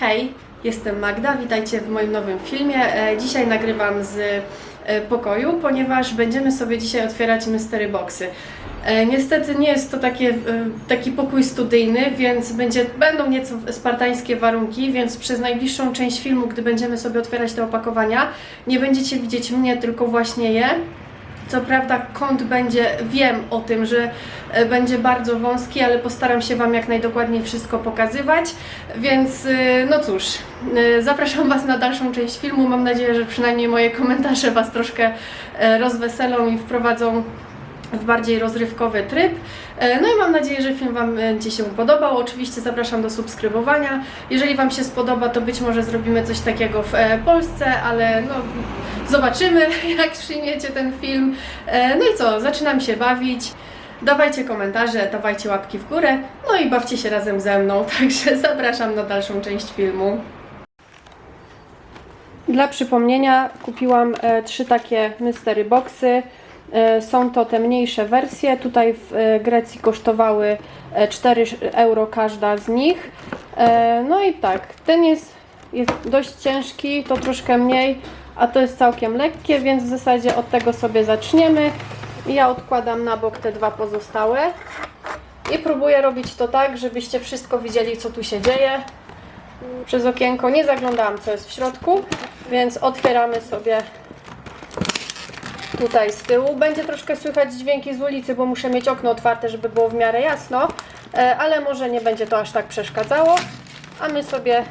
Hej, jestem Magda, witajcie w moim nowym filmie. E, Dzisiaj nagrywam z e, pokoju, ponieważ będziemy sobie dzisiaj otwierać mystery boxy. E, Niestety nie jest to takie, taki pokój studyjny, więc będzie, będą nieco spartańskie warunki, więc przez najbliższą część filmu, gdy będziemy sobie otwierać te opakowania, nie będziecie widzieć mnie, tylko właśnie je. Co prawda kąt będzie, wiem o tym, że e, będzie bardzo wąski, ale postaram się Wam jak najdokładniej wszystko pokazywać, więc e, no cóż, e, zapraszam Was na dalszą część filmu. Mam nadzieję, że przynajmniej moje komentarze Was troszkę rozweselą i wprowadzą w bardziej rozrywkowy tryb. E, No i mam nadzieję, że film Wam będzie się podobał. Oczywiście zapraszam do subskrybowania. Jeżeli Wam się spodoba, to być może zrobimy coś takiego w e, Polsce, ale no zobaczymy, jak przyjmiecie ten film. E, No i co, zaczynam się bawić. Dawajcie komentarze, dawajcie łapki w górę, no i bawcie się razem ze mną. Także zapraszam na dalszą część filmu. Dla przypomnienia kupiłam e, trzy takie mystery boxy. E, Są to te mniejsze wersje. Tutaj w e, Grecji kosztowały e, 4 euro każda z nich. E, No i tak, ten jest, jest dość ciężki, to troszkę mniej, a to jest całkiem lekkie, więc w zasadzie od tego sobie zaczniemy. Ja odkładam na bok te dwa pozostałe i próbuję robić to tak, żebyście wszystko widzieli, co tu się dzieje przez okienko. Nie zaglądałam, co jest w środku, więc otwieramy sobie tutaj z tyłu. Będzie troszkę słychać dźwięki z ulicy, bo muszę mieć okno otwarte, żeby było w miarę jasno, e, ale może nie będzie to aż tak przeszkadzało. A my sobie,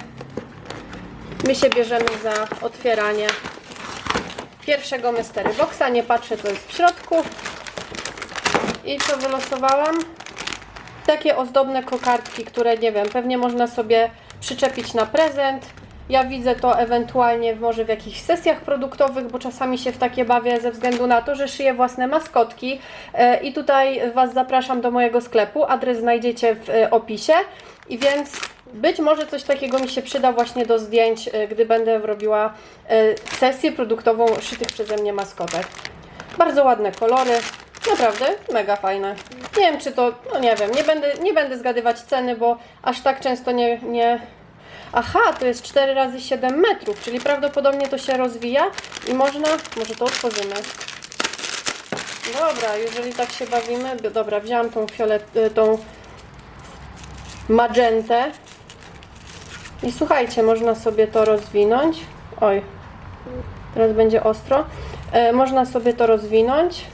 my się bierzemy za otwieranie pierwszego mystery boxa. Nie patrzę, co jest w środku. I co wylosowałam? takie ozdobne kokardki, które nie wiem, pewnie można sobie przyczepić na prezent. Ja widzę to ewentualnie może w jakichś sesjach produktowych, bo czasami się w takie bawię ze względu na to, że szyję własne maskotki. E, I tutaj Was zapraszam do mojego sklepu. Adres znajdziecie w e, opisie. I więc być może coś takiego mi się przyda właśnie do zdjęć, e, gdy będę robiła sesję produktową szytych przeze mnie maskotek. Bardzo ładne kolory. Naprawdę mega fajne. Nie wiem czy to, no nie wiem, nie będę, nie będę zgadywać ceny, bo aż tak często nie, nie... Aha, to jest 4 razy 7 metrów, czyli prawdopodobnie to się rozwija i można, może to otworzymy. Dobra, jeżeli tak się bawimy, dobra, wzięłam tą fiolet, y, tą magentę i słuchajcie, można sobie to rozwinąć. Oj, teraz będzie ostro. E, można sobie to rozwinąć.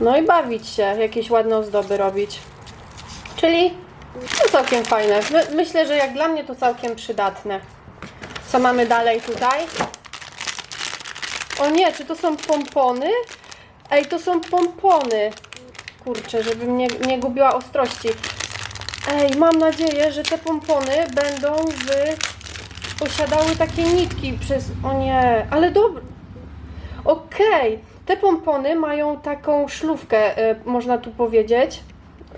No i bawić się, jakieś ładne ozdoby robić. Czyli no całkiem fajne. My, myślę, że jak dla mnie to całkiem przydatne. Co mamy dalej tutaj? O nie, czy to są pompony? Ej, to są pompony. Kurczę, żebym nie, nie gubiła ostrości. Ej, mam nadzieję, że te pompony będą w... posiadały takie nitki przez... O nie, ale dobra. Okej, te pompony mają taką szlówkę, e, można tu powiedzieć.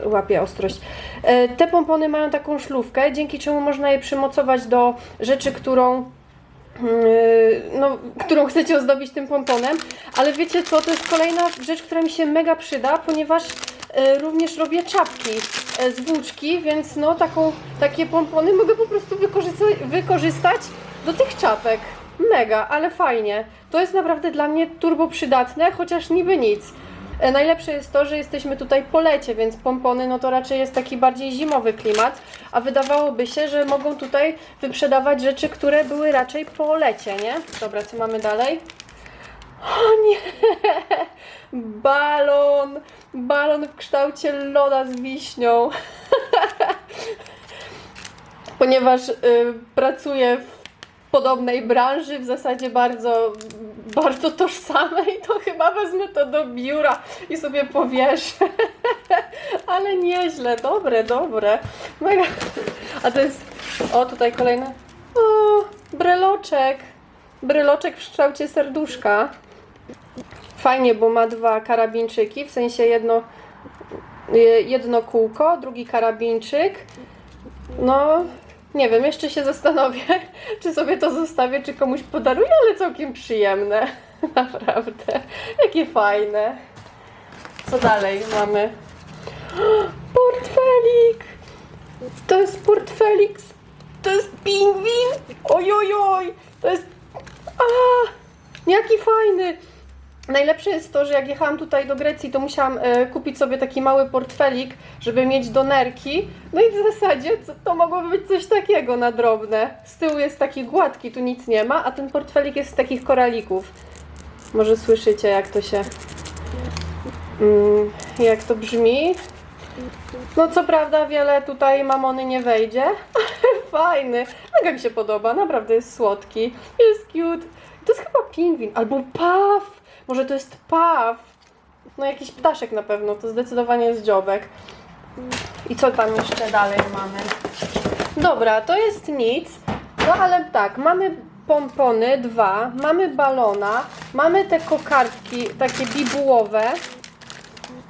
Łapię ostrość. E, te pompony mają taką szlówkę, dzięki czemu można je przymocować do rzeczy, którą. yy, No, którą chcecie ozdobić tym pomponem, ale wiecie co, to jest kolejna rzecz, która mi się mega przyda, ponieważ e, również robię czapki e, z włóczki, więc no taką, takie pompony mogę po prostu wykorzystać do tych czapek. Mega, ale fajnie. To jest naprawdę dla mnie turbo przydatne, chociaż niby nic. E, Najlepsze jest to, że jesteśmy tutaj po lecie, więc pompony no to raczej jest taki bardziej zimowy klimat, a wydawałoby się, że mogą tutaj wyprzedawać rzeczy, które były raczej po lecie, nie? Dobra, co mamy dalej? O nie! Balon! Balon w kształcie loda z wiśnią. Ponieważ y, pracuję w podobnej branży, w zasadzie bardzo, bardzo tożsamej, to chyba wezmę to do biura i sobie powieszę. Ale nieźle, dobre, dobre. Mega. A to jest. O, tutaj kolejne. O, breloczek. Breloczek w kształcie serduszka. Fajnie, bo ma dwa karabinczyki, w sensie jedno, jedno kółko, drugi karabinczyk. No, nie wiem, jeszcze się zastanowię, czy sobie to zostawię, czy komuś podaruję, ale całkiem przyjemne. Naprawdę. Jakie fajne. Co dalej mamy? Portfelik! To jest portfelik To jest pingwin! Ojojoj! To jest... A, jaki fajny! Najlepsze jest to, że jak jechałam tutaj do Grecji, to musiałam e, kupić sobie taki mały portfelik, żeby mieć do nerki. No i w zasadzie co- to mogłoby być coś takiego na drobne. Z tyłu jest taki gładki, tu nic nie ma, a ten portfelik jest z takich koralików. Może słyszycie, jak to się. Mm, jak to brzmi. No co prawda wiele tutaj mamony nie wejdzie, fajny. Mega mi się podoba, naprawdę jest słodki. Jest cute. To jest chyba pingwin albo paw. Może to jest paw. No jakiś ptaszek na pewno, to zdecydowanie jest dziobek. I co tam jeszcze dalej mamy? Dobra, to jest nic. No ale tak, mamy pompony dwa, mamy balona, mamy te kokardki takie bibułowe.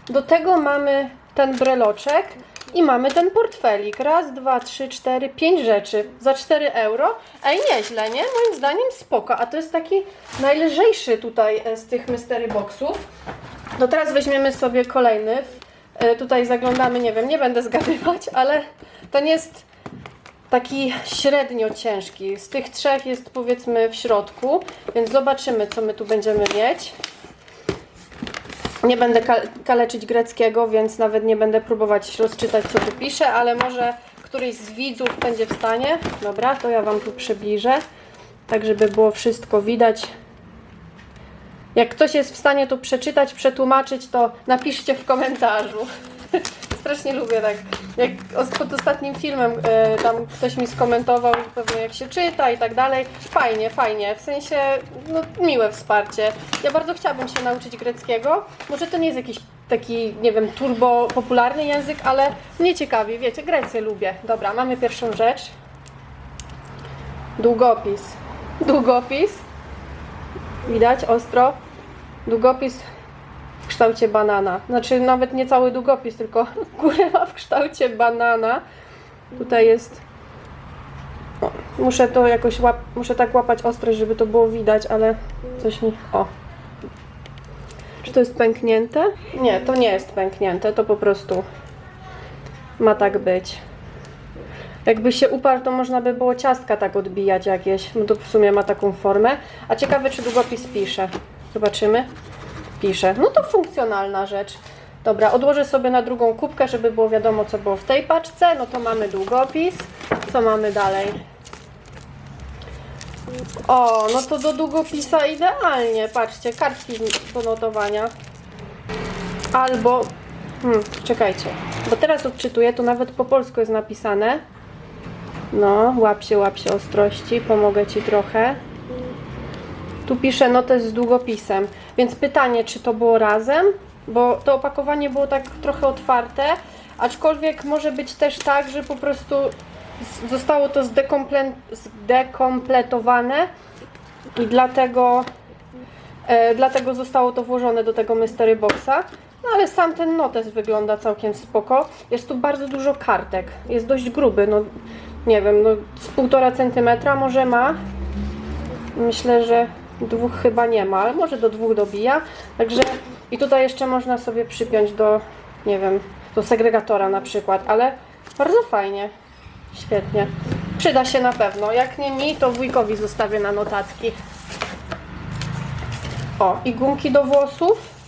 Do tego mamy ten breloczek i mamy ten portfelik. Raz, dwa, trzy, cztery, pięć rzeczy za 4 euro. Ej, nieźle, nie? Moim zdaniem spoko. A to jest taki najlżejszy tutaj e, z tych mystery boxów. No teraz weźmiemy sobie kolejny. E, Tutaj zaglądamy, nie wiem, nie będę zgadywać, ale ten jest taki średnio ciężki. Z tych trzech jest powiedzmy w środku, więc zobaczymy, co my tu będziemy mieć. Nie będę kal- kaleczyć greckiego, więc nawet nie będę próbować rozczytać, co tu pisze, ale może któryś z widzów będzie w stanie. Dobra, to ja Wam tu przybliżę, tak żeby było wszystko widać. Jak ktoś jest w stanie to przeczytać, przetłumaczyć, to napiszcie w komentarzu. Strasznie lubię tak. Jak pod ostatnim filmem e, tam ktoś mi skomentował pewnie jak się czyta i tak dalej. Fajnie, fajnie. W sensie no, miłe wsparcie. Ja bardzo chciałabym się nauczyć greckiego. Może to nie jest jakiś taki, nie wiem, turbo popularny język, ale mnie ciekawi. Wiecie, Grecję lubię. Dobra, mamy pierwszą rzecz. Długopis. Długopis. Widać ostro. Długopis kształcie banana. Znaczy nawet nie cały długopis, tylko górę ma w kształcie banana. Tutaj jest. O, muszę to jakoś łap... muszę tak łapać ostrość, żeby to było widać, ale coś mi. O. Czy to jest pęknięte? Nie, to nie jest pęknięte, to po prostu ma tak być. Jakby się uparł, to można by było ciastka tak odbijać jakieś. No to w sumie ma taką formę. A ciekawe, czy długopis pisze. Zobaczymy. Pisze. No to funkcjonalna rzecz. Dobra, odłożę sobie na drugą kubkę, żeby było wiadomo, co było w tej paczce. No to mamy długopis. Co mamy dalej? O, no to do długopisa idealnie. Patrzcie, kartki do notowania. Albo... Hmm, czekajcie. Bo teraz odczytuję, to nawet po polsku jest napisane. No, łap się, łap się ostrości, pomogę Ci trochę. Tu piszę notę z długopisem, więc pytanie, czy to było razem? Bo to opakowanie było tak trochę otwarte, aczkolwiek może być też tak, że po prostu zostało to zdekomple- zdekompletowane i dlatego, e, dlatego zostało to włożone do tego mystery boxa. No ale sam ten notes wygląda całkiem spoko. Jest tu bardzo dużo kartek. Jest dość gruby, no nie wiem, no z półtora centymetra może ma. Myślę, że dwóch chyba nie ma, ale może do dwóch dobija. Także i tutaj jeszcze można sobie przypiąć do, nie wiem, do segregatora na przykład, ale bardzo fajnie. Świetnie. Przyda się na pewno. Jak nie mi, to wujkowi zostawię na notatki. O, i gumki do włosów.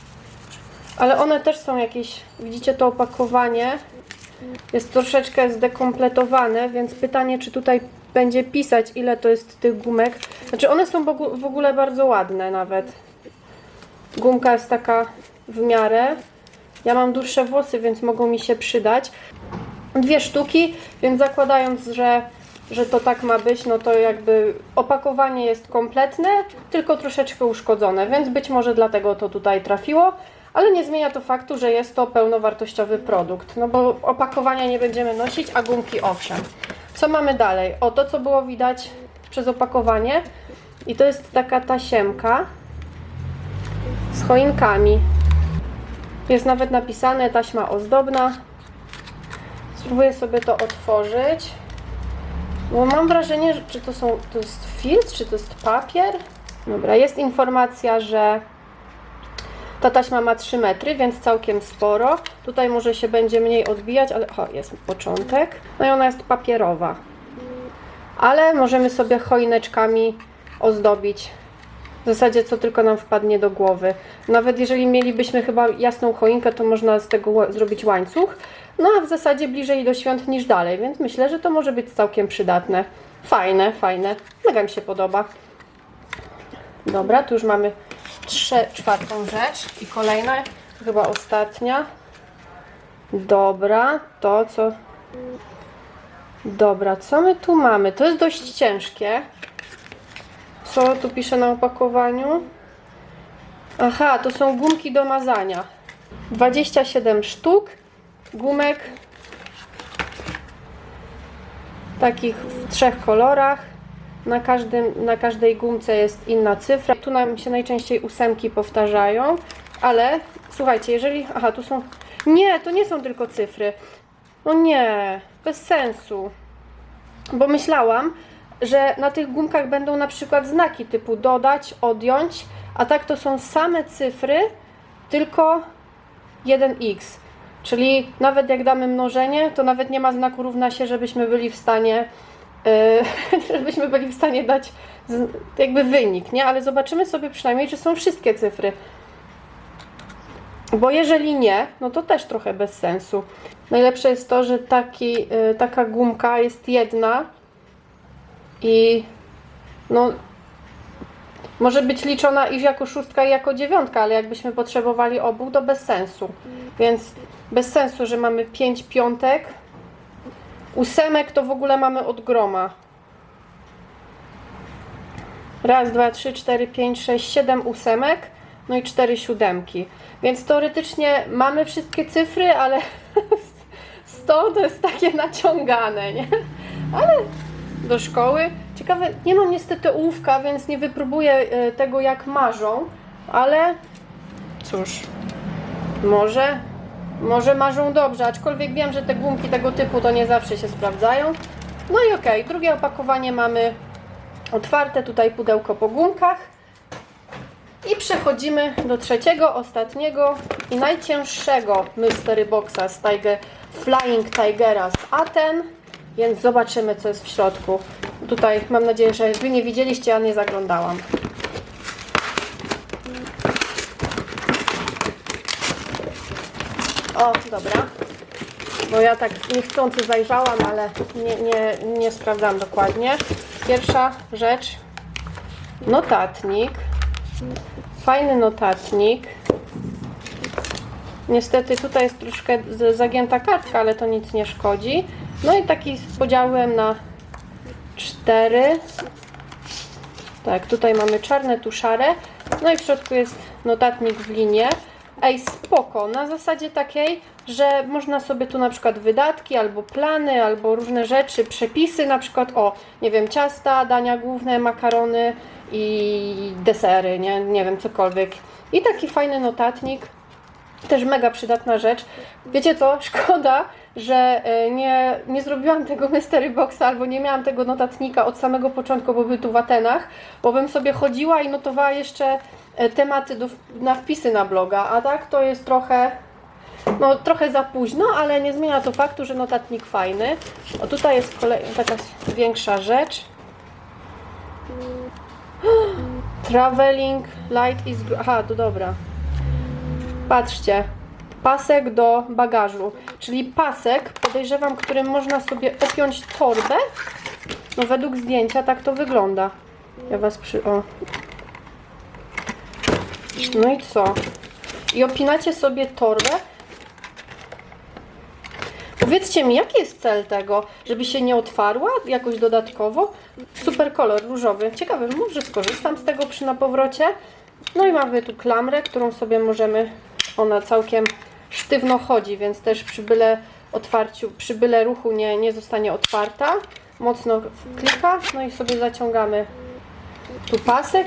Ale one też są jakieś, widzicie to opakowanie? Jest troszeczkę zdekompletowane, więc pytanie, czy tutaj będzie pisać, ile to jest tych gumek. Znaczy, one są w ogó- w ogóle bardzo ładne nawet. Gumka jest taka w miarę. Ja mam dłuższe włosy, więc mogą mi się przydać. Dwie sztuki, więc zakładając, że, że to tak ma być, no to jakby opakowanie jest kompletne, tylko troszeczkę uszkodzone, więc być może dlatego to tutaj trafiło. Ale nie zmienia to faktu, że jest to pełnowartościowy produkt, no bo opakowania nie będziemy nosić, a gumki owszem. Co mamy dalej? O, to co było widać przez opakowanie i to jest taka tasiemka z choinkami. Jest nawet napisane taśma ozdobna. Spróbuję sobie to otworzyć. Bo mam wrażenie, że czy to są to jest filtr, czy to jest papier? Dobra, jest informacja, że ta taśma ma 3 metry, więc całkiem sporo. Tutaj może się będzie mniej odbijać, ale o, jest początek. No i ona jest papierowa. ale możemy sobie choineczkami ozdobić. W zasadzie co tylko nam wpadnie do głowy. Nawet jeżeli mielibyśmy chyba jasną choinkę, to można z tego zrobić łańcuch. No a w zasadzie bliżej do świąt niż dalej, więc myślę, że to może być całkiem przydatne. Fajne, fajne. Mega mi się podoba. Dobra, tu już mamy trze- czwartą rzecz i kolejna, chyba ostatnia. Dobra, to co... Dobra, co my tu mamy? To jest dość ciężkie. Co tu pisze na opakowaniu? Aha, to są gumki do mazania. 27 sztuk gumek takich w trzech kolorach. Na, każdym, na każdej gumce jest inna cyfra. Tu nam się najczęściej ósemki powtarzają, ale słuchajcie, jeżeli. Aha, tu są. Nie, to nie są tylko cyfry. No nie, bez sensu. Bo myślałam, że na tych gumkach będą na przykład znaki typu dodać, odjąć, a tak to są same cyfry, tylko 1x. Czyli nawet jak damy mnożenie, to nawet nie ma znaku równa się, żebyśmy byli w stanie żebyśmy byli w stanie dać jakby wynik, nie? Ale zobaczymy sobie przynajmniej, czy są wszystkie cyfry. Bo jeżeli nie, no to też trochę bez sensu. Najlepsze jest to, że taki, yy, taka gumka jest jedna i no może być liczona i jako szóstka i jako dziewiątka, ale jakbyśmy potrzebowali obu, to bez sensu. Więc bez sensu, że mamy pięć piątek. Ósemek to w ogóle mamy od groma. Raz, dwa, trzy, cztery, pięć, sześć, siedem ósemek, no i cztery siódemki. Więc teoretycznie mamy wszystkie cyfry, ale 100 to jest takie naciągane, nie? Ale do szkoły. Ciekawe, nie mam niestety ołówka, więc nie wypróbuję e, tego jak marzą, ale cóż, może, może marzą dobrze, aczkolwiek wiem, że te gumki tego typu to nie zawsze się sprawdzają. No i okej, drugie opakowanie mamy otwarte, tutaj pudełko po gumkach. I przechodzimy do trzeciego, ostatniego i najcięższego Mystery Boxa z Tiger, Flying Tigera z Aten. Więc zobaczymy, co jest w środku. Tutaj mam nadzieję, że Wy nie widzieliście, ja nie zaglądałam. O, dobra. Bo ja tak niechcący zajrzałam, ale nie, nie, nie sprawdzam dokładnie. Pierwsza rzecz. Notatnik. Fajny notatnik. Niestety tutaj jest troszkę zagięta kartka, ale to nic nie szkodzi. No i taki podziałem na cztery. Tak, tutaj mamy czarne, tu szare. No i w środku jest notatnik w linie. Ej, spoko, na zasadzie takiej, że można sobie tu na przykład wydatki, albo plany, albo różne rzeczy, przepisy, na przykład o, nie wiem, ciasta, dania główne, makarony i desery, nie, nie wiem, cokolwiek. I taki fajny notatnik, też mega przydatna rzecz. Wiecie co? Szkoda, że e, nie, nie zrobiłam tego mystery boxa albo nie miałam tego notatnika od samego początku pobytu w Atenach, bo bym sobie chodziła i notowała jeszcze tematy do, na wpisy na bloga, a tak to jest trochę no trochę za późno, ale nie zmienia to faktu, że notatnik fajny. O tutaj jest kolej, taka większa rzecz. Traveling light is... Aha, to dobra. Patrzcie, pasek do bagażu, czyli pasek, podejrzewam, którym można sobie opiąć torbę. No według zdjęcia tak to wygląda. Ja was przy... O. No i co? I opinacie sobie torbę. Powiedzcie mi, jaki jest cel tego? Żeby się nie otwarła jakoś dodatkowo? Super kolor różowy. Ciekawe, może skorzystam z tego przy na powrocie. No i mamy tu klamrę, którą sobie możemy, ona całkiem sztywno chodzi, więc też przy byle otwarciu, przy byle ruchu nie, nie zostanie otwarta. Mocno klika, no i sobie zaciągamy tu pasek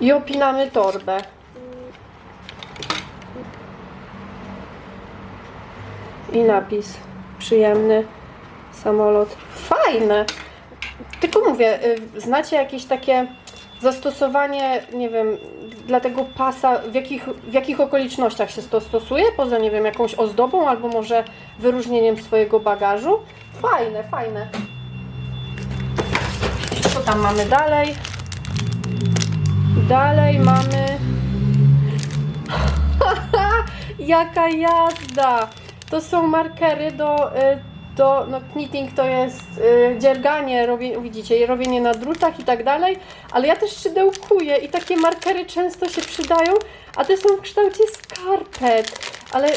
i opinamy torbę. I napis przyjemny samolot. Fajne! Tylko mówię, y, znacie jakieś takie zastosowanie, nie wiem, dla tego pasa, w jakich, w jakich okolicznościach się to stosuje? Poza, nie wiem, jakąś ozdobą albo może wyróżnieniem swojego bagażu? Fajne, fajne. tam mamy dalej? Dalej mamy. Jaka jazda! To są markery do. y, do no, knitting to jest y, dzierganie, robię, widzicie, robienie na drutach i tak dalej, ale ja też szydełkuję i takie markery często się przydają, a te są w kształcie skarpet. Ale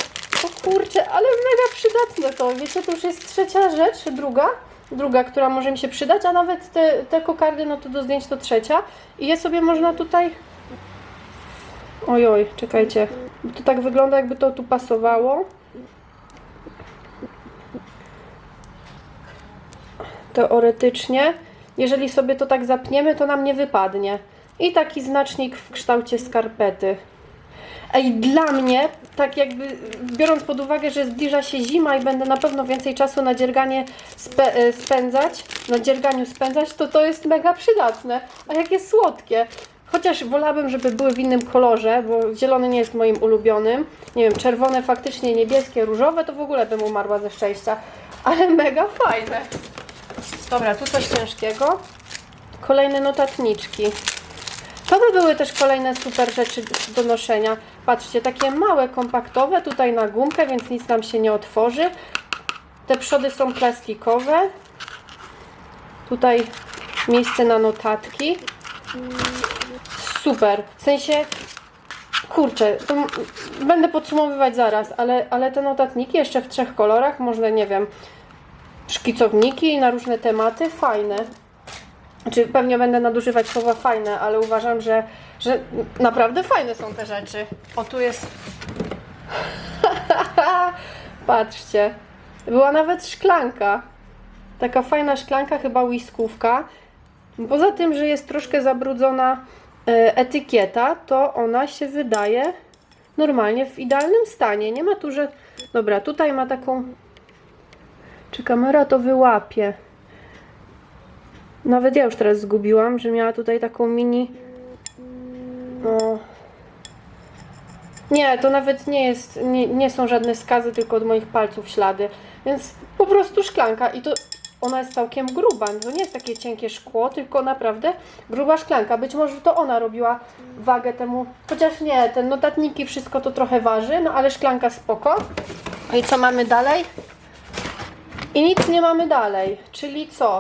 o kurczę, ale mega przydatne to. Wiecie, to już jest trzecia rzecz, druga, druga, która może mi się przydać, a nawet te, te kokardy, no to do zdjęć to trzecia. I je sobie można tutaj Ojoj, czekajcie. To tak wygląda, jakby to tu pasowało. Teoretycznie, jeżeli sobie to tak zapniemy, to nam nie wypadnie. I taki znacznik w kształcie skarpety. Ej, dla mnie, tak jakby biorąc pod uwagę, że zbliża się zima i będę na pewno więcej czasu na dzierganie spe, e, spędzać, na dzierganiu spędzać, to to jest mega przydatne. A jakie słodkie. Chociaż wolałabym, żeby były w innym kolorze, bo zielony nie jest moim ulubionym. Nie wiem, czerwone, faktycznie niebieskie, różowe, to w ogóle bym umarła ze szczęścia. Ale mega fajne. Dobra, tu coś ciężkiego. Kolejne notatniczki. To by były też kolejne super rzeczy do noszenia. Patrzcie, takie małe, kompaktowe, tutaj na gumkę, więc nic nam się nie otworzy. Te przody są plastikowe. Tutaj miejsce na notatki. Super. W sensie, kurczę, będę podsumowywać zaraz, ale, ale te notatniki jeszcze w trzech kolorach, można, nie wiem, szkicowniki na różne tematy, fajne. Znaczy, pewnie będę nadużywać słowa fajne, ale uważam, że, że naprawdę fajne są te rzeczy. O, tu jest. Patrzcie. Była nawet szklanka. Taka fajna szklanka, chyba whiskówka. Poza tym, że jest troszkę zabrudzona e, etykieta, to ona się wydaje normalnie w idealnym stanie. Nie ma tu, że. Dobra, tutaj ma taką. Czy kamera to wyłapie? Nawet ja już teraz zgubiłam, że miała tutaj taką mini. O. Nie, to nawet nie jest, nie, nie są żadne skazy, tylko od moich palców ślady. Więc po prostu szklanka i to ona jest całkiem gruba. To nie jest takie cienkie szkło, tylko naprawdę gruba szklanka. Być może to ona robiła wagę temu. Chociaż nie, te notatniki, wszystko to trochę waży, no ale szklanka spoko. I co mamy dalej? I nic nie mamy dalej. Czyli co?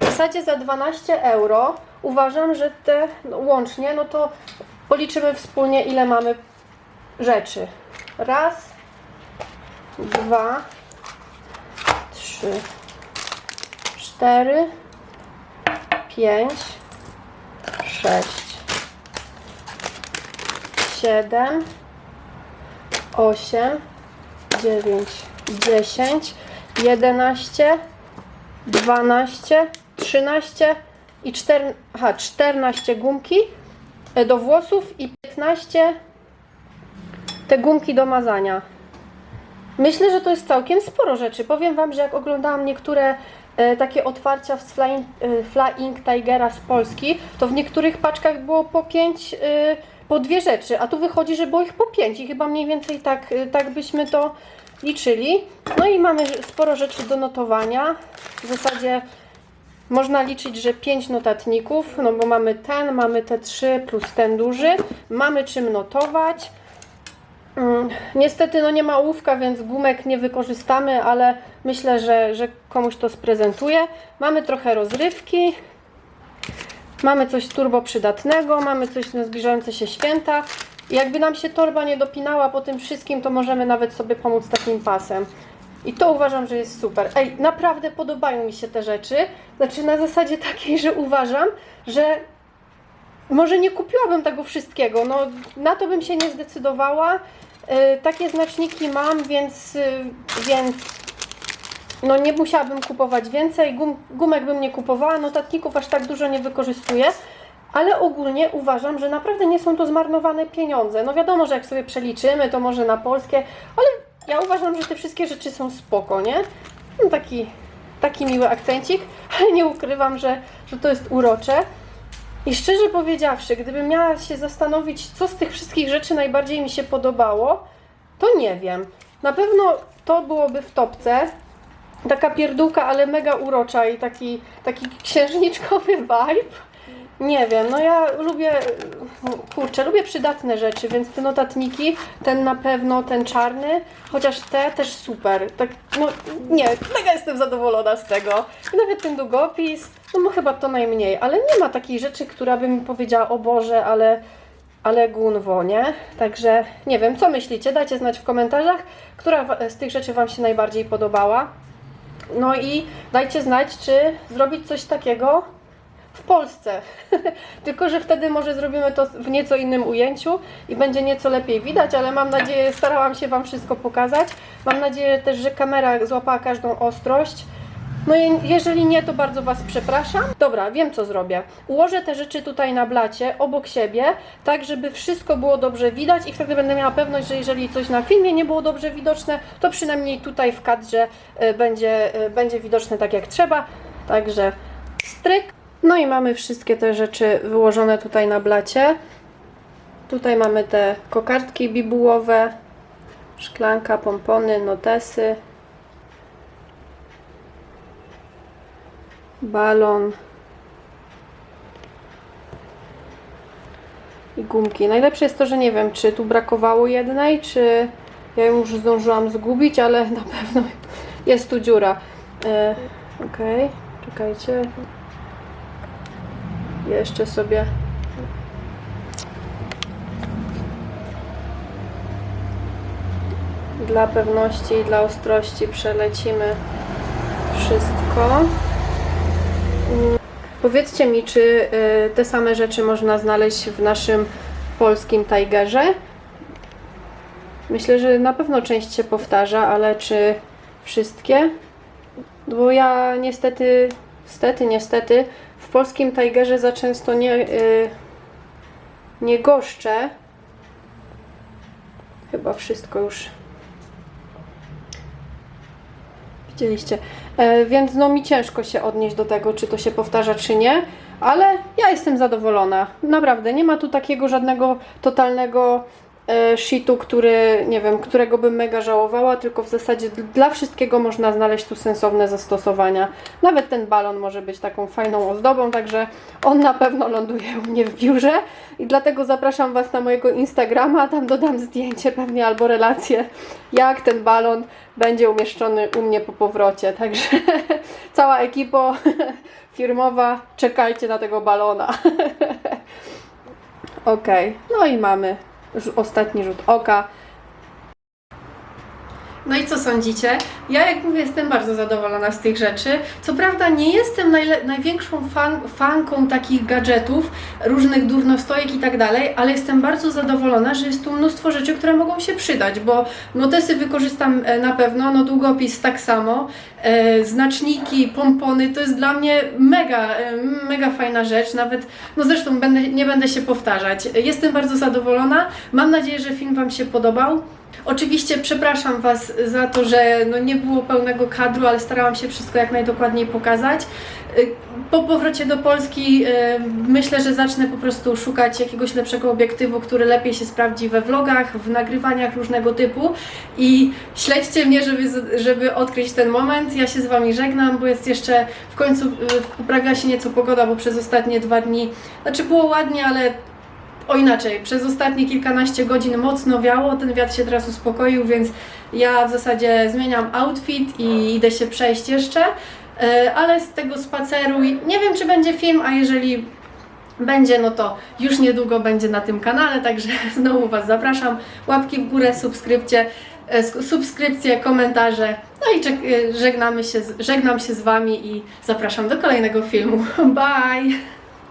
W zasadzie za 12 euro uważam, że te no, łącznie, no to policzymy wspólnie, ile mamy rzeczy. Raz, dwa, trzy, cztery, pięć, sześć, siedem, osiem, dziewięć, dziesięć, jedenaście, 12, 13 i 4, aha, 14 gumki e, do włosów i 15 te gumki do mazania. Myślę, że to jest całkiem sporo rzeczy. Powiem Wam, że jak oglądałam niektóre e, takie otwarcia z Flying, e, Flying Tigera z Polski, to w niektórych paczkach było po 5, e, po dwie rzeczy, a tu wychodzi, że było ich po 5 i chyba mniej więcej tak, e, tak byśmy to liczyli. No i mamy sporo rzeczy do notowania. W zasadzie można liczyć, że 5 notatników, no bo mamy ten, mamy te 3 plus ten duży. Mamy czym notować. Mm, Niestety no nie ma ołówka, więc gumek nie wykorzystamy, ale myślę, że, że komuś to sprezentuję. Mamy trochę rozrywki. Mamy coś turbo przydatnego, mamy coś na zbliżające się święta. Jakby nam się torba nie dopinała po tym wszystkim, to możemy nawet sobie pomóc takim pasem. I to uważam, że jest super. Ej, naprawdę podobają mi się te rzeczy. Znaczy na zasadzie takiej, że uważam, że może nie kupiłabym tego wszystkiego. No, na to bym się nie zdecydowała. Y, takie znaczniki mam, więc, y, więc no nie musiałabym kupować więcej. Gum, gumek bym nie kupowała, notatników aż tak dużo nie wykorzystuję. Ale ogólnie uważam, że naprawdę nie są to zmarnowane pieniądze. No wiadomo, że jak sobie przeliczymy, to może na polskie, ale ja uważam, że te wszystkie rzeczy są spoko, nie? Taki, taki miły akcencik, ale nie ukrywam, że, że to jest urocze. I szczerze powiedziawszy, gdybym miała się zastanowić, co z tych wszystkich rzeczy najbardziej mi się podobało, to nie wiem. Na pewno to byłoby w topce. taka pierdółka, ale mega urocza i taki, taki księżniczkowy vibe. Nie wiem, no ja lubię, kurczę, lubię przydatne rzeczy, więc te notatniki, ten na pewno, ten czarny, chociaż te też super. Tak, no nie, mega jestem zadowolona z tego. I nawet ten długopis, no bo chyba to najmniej, ale nie ma takiej rzeczy, która by mi powiedziała, o Boże, ale, ale gunwo, nie? Także nie wiem, co myślicie? Dajcie znać w komentarzach, która z tych rzeczy Wam się najbardziej podobała. No i dajcie znać, czy zrobić coś takiego w Polsce. Tylko, że wtedy może zrobimy to w nieco innym ujęciu i będzie nieco lepiej widać, ale mam nadzieję, starałam się Wam wszystko pokazać. Mam nadzieję też, że kamera złapała każdą ostrość. No i jeżeli nie, to bardzo Was przepraszam. Dobra, wiem co zrobię. Ułożę te rzeczy tutaj na blacie, obok siebie, tak żeby wszystko było dobrze widać i wtedy będę miała pewność, że jeżeli coś na filmie nie było dobrze widoczne, to przynajmniej tutaj w kadrze e, będzie, e, będzie widoczne tak jak trzeba. Także stryk. No i mamy wszystkie te rzeczy wyłożone tutaj na blacie. Tutaj mamy te kokardki bibułowe, szklanka, pompony, notesy. balon i gumki. Najlepsze jest to, że nie wiem, czy tu brakowało jednej, czy ja ją już zdążyłam zgubić, ale na pewno jest tu dziura. E, Okej, czekajcie. Jeszcze sobie dla pewności i dla ostrości przelecimy wszystko. Powiedzcie mi, czy y, te same rzeczy można znaleźć w naszym polskim Tigerze? Myślę, że na pewno część się powtarza, ale czy wszystkie? Bo ja niestety, niestety, niestety w polskim Tigerze za często nie, y, nie goszczę. Chyba wszystko już Widzieliście. E, więc no mi ciężko się odnieść do tego, czy to się powtarza, czy nie, ale ja jestem zadowolona. Naprawdę, nie ma tu takiego żadnego totalnego shitu, który, nie wiem, którego bym mega żałowała, tylko w zasadzie dla wszystkiego można znaleźć tu sensowne zastosowania. Nawet ten balon może być taką fajną ozdobą, także on na pewno ląduje u mnie w biurze i dlatego zapraszam Was na mojego Instagrama, tam dodam zdjęcie pewnie albo relację, jak ten balon będzie umieszczony u mnie po powrocie. Także cała ekipa firmowa, czekajcie na tego balona. Ok, no i mamy ostatni rzut oka. No i co sądzicie? Ja, jak mówię, jestem bardzo zadowolona z tych rzeczy. Co prawda, nie jestem największą fan- fanką takich gadżetów, różnych durnostojek i tak dalej, ale jestem bardzo zadowolona, że jest tu mnóstwo rzeczy, które mogą się przydać, bo notesy wykorzystam e, na pewno, no długopis tak samo, e, znaczniki, pompony, to jest dla mnie mega, e, mega fajna rzecz, nawet, no zresztą będę, nie będę się powtarzać. Jestem bardzo zadowolona, mam nadzieję, że film Wam się podobał. Oczywiście przepraszam Was za to, że no nie było pełnego kadru, ale starałam się wszystko jak najdokładniej pokazać. Y, Po powrocie do Polski y, myślę, że zacznę po prostu szukać jakiegoś lepszego obiektywu, który lepiej się sprawdzi we vlogach, w nagrywaniach różnego typu i śledźcie mnie, żeby, żeby odkryć ten moment. Ja się z Wami żegnam, bo jest jeszcze w końcu y, poprawiła się nieco pogoda, bo przez ostatnie dwa dni, znaczy było ładnie, ale o inaczej, przez ostatnie kilkanaście godzin mocno wiało, ten wiatr się teraz uspokoił, więc ja w zasadzie zmieniam outfit i idę się przejść jeszcze, E, ale z tego spaceru nie wiem czy będzie film, a jeżeli będzie, no to już niedługo będzie na tym kanale, także znowu Was zapraszam, łapki w górę, subskrypcje, e, sk- subskrypcje, komentarze, no i e, żegnamy się, żegnam się z Wami i zapraszam do kolejnego filmu. Bye!